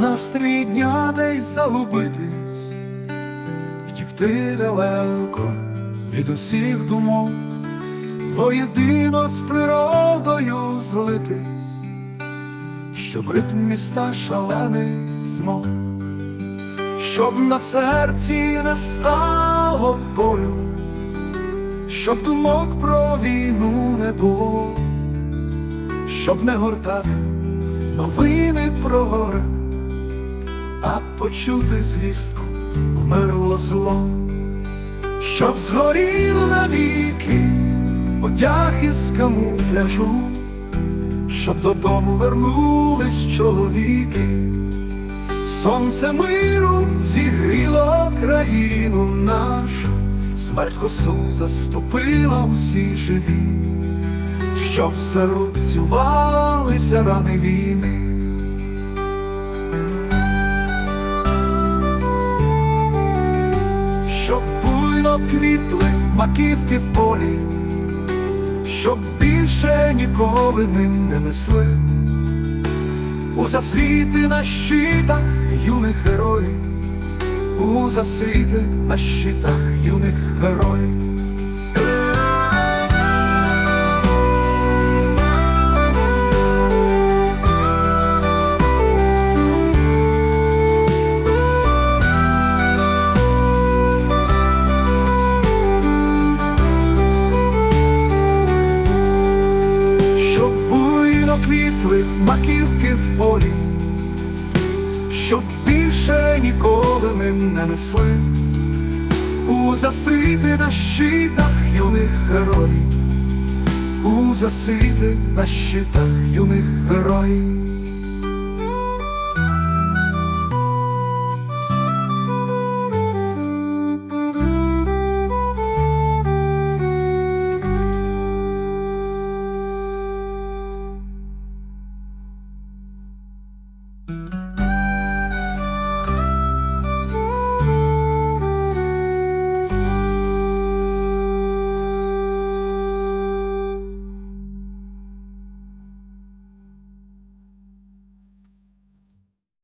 настрій дня десь загубитись, втікти далеко від усіх думок, воєдино з природою злитись, щоб ритм міста шалений змог, щоб на серці не стало болю, щоб думок про війну не було, щоб не гортати новини почути звістку вмерло зло, щоб згоріло навіки одяг із камуфляжу, щоб додому вернулись чоловіки, сонце миру зігріло країну нашу, смерть косу заступила усі живі. Щоб зарубцювалися рани війни. Квітли маківки в полі, щоб більше ніколи ми не несли у засвіти на щитах юних героїв, у засвіти на щитах юних героїв. Буйно маківки в полі, щоб більше ніколи не несли у засити на щитах юних героїв, у засити на щитах юних героїв.